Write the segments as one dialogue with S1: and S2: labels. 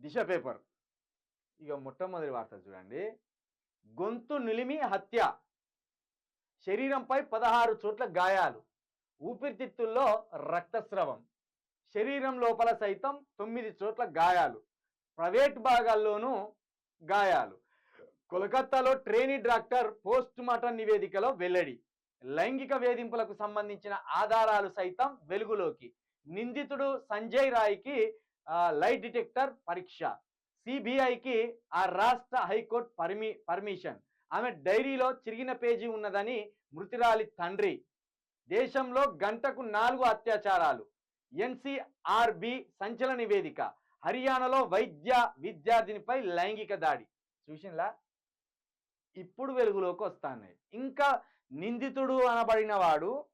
S1: దిశ paper. ఇక మొట్టమొదటి వార్త చూడండి. గొంతు నిలిమి హత్య. శరీరంపై పదహారు చోట్ల గాయాలు. ఊపిరితిత్తుల్లో రక్తస్రవం. శరీరం లోపల సైతం తొమ్మిది చోట్ల గాయాలు. ప్రైవేట్ భాగాల్లోనూ గాయాలు. కోలకత్తాలో ట్రైనీ డాక్టర్ పోస్ట్ మార్టం నివేదికలో వెల్లడి. లైంగిక వేధింపులకు సంబంధించిన ఆధారాలు సైతం వెలుగులోకి. నిందితుడు సంజయ్ రాయ్కి లై డిటెక్టర్ పరీక్ష. సిబిఐకి ఆ రాష్ట్ర హైకోర్టు పర్మి పర్మిషన్. ఆమె డైరీలో చిరిగిన పేజీ ఉన్నదని మృతురాలి తండ్రి. దేశంలో గంటకు నాలుగు అత్యాచారాలు. ఎన్సిఆర్బి సంచలన నివేదిక. హర్యానాలో వైద్య విద్యార్థినిపై లైంగిక దాడి. చూసినలా? ఇప్పుడు వెలుగులోకి వస్తాయి ఇంకా నిందితుడు అనబడిన వాడు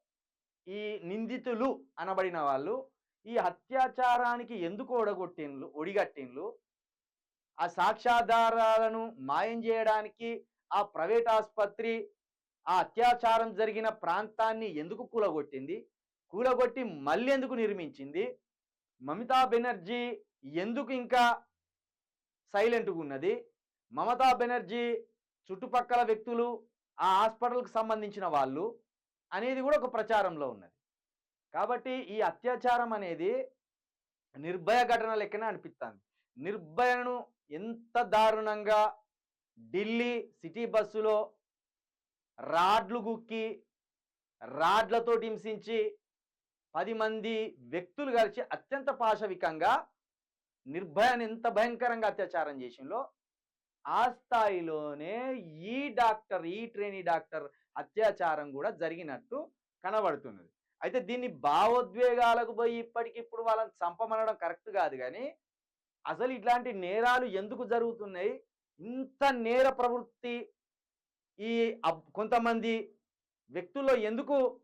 S1: ఈ నిందితులు అనబడిన వాళ్ళు ఈ అత్యాచారానికి ఎందుకు ఒడగొట్టిండ్లు ఒడిగట్టిండ్లు? ఆ సాక్ష్యాధారాలను మాయం చేయడానికి ఆ ప్రైవేట్ ఆసుపత్రి ఆ అత్యాచారం జరిగిన ప్రాంతాన్ని ఎందుకు కూలగొట్టింది? కూలగొట్టి మళ్ళీ ఎందుకు నిర్మించింది? మమతా బెనర్జీ ఎందుకు ఇంకా సైలెంట్గా ఉన్నది? మమతా బెనర్జీ చుట్టుపక్కల వ్యక్తులు ఆ హాస్పిటల్కి సంబంధించిన వాళ్ళు అనేది కూడా ఒక ప్రచారంలో ఉన్నది. కాబట్టి ఈ అత్యాచారం అనేది నిర్భయ ఘటన లెక్కనే అనిపిస్తుంది నిర్భయను ఎంత దారుణంగా ఢిల్లీ సిటీ బస్సులో రాడ్లు గుక్కి రాడ్లతో హింసించి పది మంది వ్యక్తులు కలిసి అత్యంత పాశవికంగా నిర్భయాన్ని ఎంత భయంకరంగా అత్యాచారం చేసిందో ఆ స్థాయిలోనే ఈ డాక్టర్ ఈ ట్రైనీ డాక్టర్ అత్యాచారం కూడా జరిగినట్టు కనబడుతున్నది. అయితే దీన్ని భావోద్వేగాలకు పోయి ఇప్పటికిప్పుడు వాళ్ళని చంపమనడం కరెక్ట్ కాదు కానీ అసలు ఇట్లాంటి నేరాలు ఎందుకు జరుగుతున్నాయి? ఇంత నేర ప్రవృత్తి ఈ అబ్- కొంతమంది వ్యక్తుల్లో ఎందుకు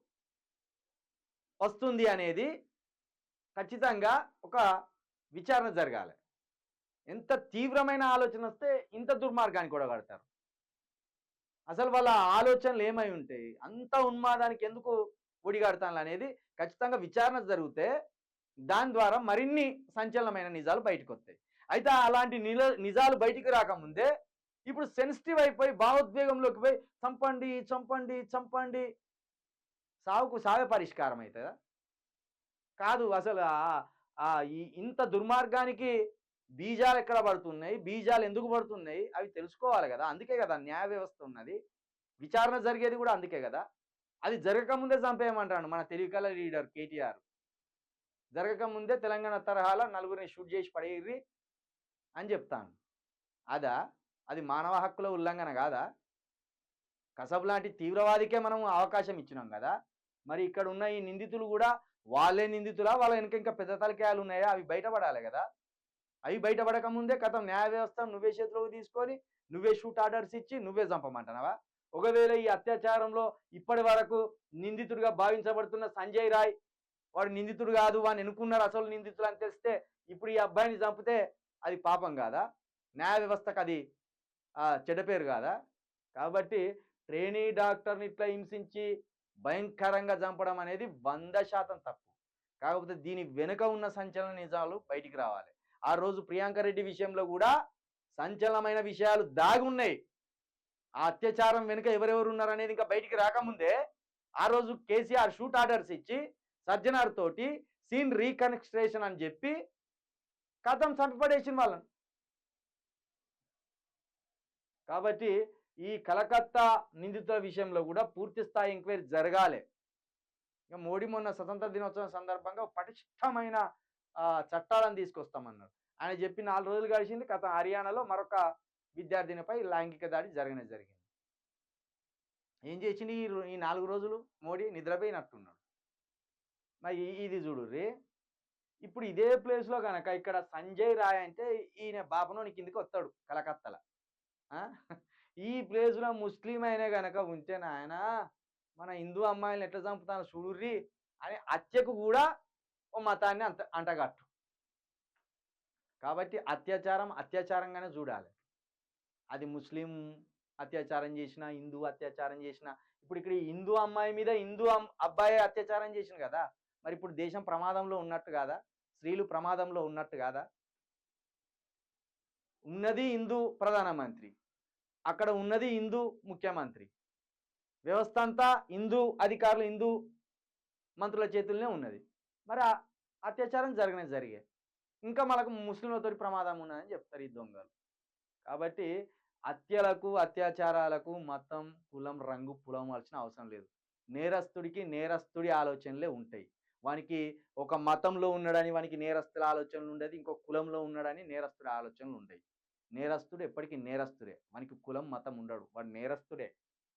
S1: వస్తుంది అనేది ఖచ్చితంగా ఒక విచారణ జరగాలి. ఎంత తీవ్రమైన ఆలోచన వస్తే ఇంత దుర్మార్గానికి కూడా కడతారు. అసలు వాళ్ళ ఆలోచనలు ఏమై ఉంటాయి? అంత ఉన్మాదానికి ఎందుకు ఒడిగాడతాను అనేది ఖచ్చితంగా విచారణ జరిగితే దాని ద్వారా మరిన్ని సంచలనమైన నిజాలు బయటకు వస్తాయి అయితే అలాంటి నిజాలు బయటికి రాకముందే ఇప్పుడు సెన్సిటివ్ అయిపోయి భావోద్వేగంలోకి పోయి చంపండి చంపండి చంపండి సావుకు సావే పరిష్కారం అవుతుందా కాదు అసలు ఇంత దుర్మార్గానికి బీజాలు ఎక్కడ పడుతున్నాయి? బీజాలు ఎందుకు పడుతున్నాయి? అవి తెలుసుకోవాలి కదా అందుకే కదా న్యాయ వ్యవస్థ ఉన్నది. విచారణ జరిగేది కూడా అందుకే కదా. అది జరగకముందే చంపేయమంటాడు మన తెలివికల లీడర్ కేటీఆర్. జరగకముందే తెలంగాణ తరహాలో నలుగురిని షూట్ చేసి పడేయ్రి అని చెప్తాను అదా? అది మానవ హక్కుల ఉల్లంఘన కాదా? కసబ్ లాంటి తీవ్రవాదికే మనం అవకాశం ఇచ్చినాం కదా? మరి ఇక్కడ ఉన్న ఈ నిందితులు కూడా వాళ్ళే నిందితులా? వాళ్ళ వెనక ఇంకా పెద్ద తలకాయాలు ఉన్నాయా? అవి బయటపడాలి కదా? అవి బయటపడక ముందే కథం న్యాయ వ్యవస్థ నువ్వే చేతిలోకి తీసుకొని నువ్వే షూట్ ఆర్డర్స్ ఇచ్చి నువ్వే చంపమంటున్నావా? ఒకవేళ ఈ అత్యాచారంలో ఇప్పటి వరకు నిందితుడిగా భావించబడుతున్న సంజయ్ రాయ్ వాడు నిందితుడు కాదు వాడిని ఎన్నుకున్నారు అసలు నిందితులు అని తెలిస్తే ఇప్పుడు ఈ అబ్బాయిని చంపితే అది పాపం కాదా? న్యాయ వ్యవస్థకు అది చెడపేరు పేరు కాదా? కాబట్టి ట్రైనీ డాక్టర్ని ఇట్లా హింసించి భయంకరంగా చంపడం అనేది వంద శాతం తప్పు. కాకపోతే దీని వెనుక ఉన్న సంచలన నిజాలు బయటికి రావాలి. ఆ రోజు ప్రియాంక రెడ్డి విషయంలో కూడా సంచలనమైన విషయాలు దాగి ఉన్నాయి ఆ అత్యాచారం వెనుక ఎవరెవరు ఉన్నారు అనేది ఇంకా బయటికి రాకముందే ఆ రోజు కేసీఆర్ షూట్ ఆర్డర్స్ ఇచ్చి సజ్జనార్ తోటి సీన్ రీకన్స్ట్రేషన్ అని చెప్పి కథం చంపబడేసిన వాళ్ళని. కాబట్టి ఈ కలకత్తా నిందితుల విషయంలో కూడా పూర్తి స్థాయి ఎంక్వైరీ జరగాలి. ఇక మోడీ మొన్న స్వతంత్ర దినోత్సవం సందర్భంగా పటిష్టమైన చట్టాలను తీసుకొస్తామన్నారు. ఆయన చెప్పి నాలుగు రోజులు గడిచింది కథ హర్యానాలో మరొక విద్యార్థినిపై లైంగిక దాడి జరగనే జరిగింది. ఏం చేసింది ఈ ఈ నాలుగు రోజులు మోడీ నిద్రపోయినట్టున్నాడు. మరి ఇది చూడు రే. ఇప్పుడు ఇదే ప్లేస్లో కనుక ఇక్కడ సంజయ్ రాయ్ అంటే ఈయన బాపనోని కిందికి వస్తాడు కలకత్తాల. ఆ? ఈ ప్లేస్లో ముస్లిం అయినా గనక ఉంటే నాయన మన హిందూ అమ్మాయిలను ఎట్లా చంపుతాను చూడుర్రి అని హత్యకు కూడా ఓ మతాన్ని అంత అంటగట్టు. కాబట్టి అత్యాచారం అత్యాచారంగానే చూడాలి. అది ముస్లిం అత్యాచారం చేసిన హిందూ అత్యాచారం చేసిన ఇప్పుడు ఇక్కడ హిందూ అమ్మాయి మీద హిందూ అబ్బాయి అత్యాచారం చేసిన కదా మరి ఇప్పుడు దేశం ప్రమాదంలో ఉన్నట్టు కాదా? స్త్రీలు ప్రమాదంలో ఉన్నట్టు కాదా? ఉన్నది హిందూ ప్రధానమంత్రి అక్కడ ఉన్నది హిందూ ముఖ్యమంత్రి. వ్యవస్థ అంతా హిందూ అధికారులు హిందూ మంత్రుల చేతుల్లోనే ఉన్నది. మరి అత్యాచారం జరగనే జరిగాయి ఇంకా మనకు ముస్లింలతో ప్రమాదం ఉన్నదని చెప్తారు ఈ దొంగలు. కాబట్టి హత్యలకు అత్యాచారాలకు మతం కులం రంగు పులమాల్సిన అవసరం లేదు. నేరస్తుడికి నేరస్తుడి ఆలోచనలే ఉంటాయి. వానికి ఒక మతంలో ఉన్నాడని వానికి నేరస్తుల ఆలోచనలు ఉండేది. ఇంకో కులంలో ఉన్నాడని నేరస్తుడి ఆలోచనలు ఉంటాయి నేరస్తుడు ఎప్పటికీ నేరస్తుడే. వానికి కులం మతం ఉండడు. వాడు నేరస్తుడే.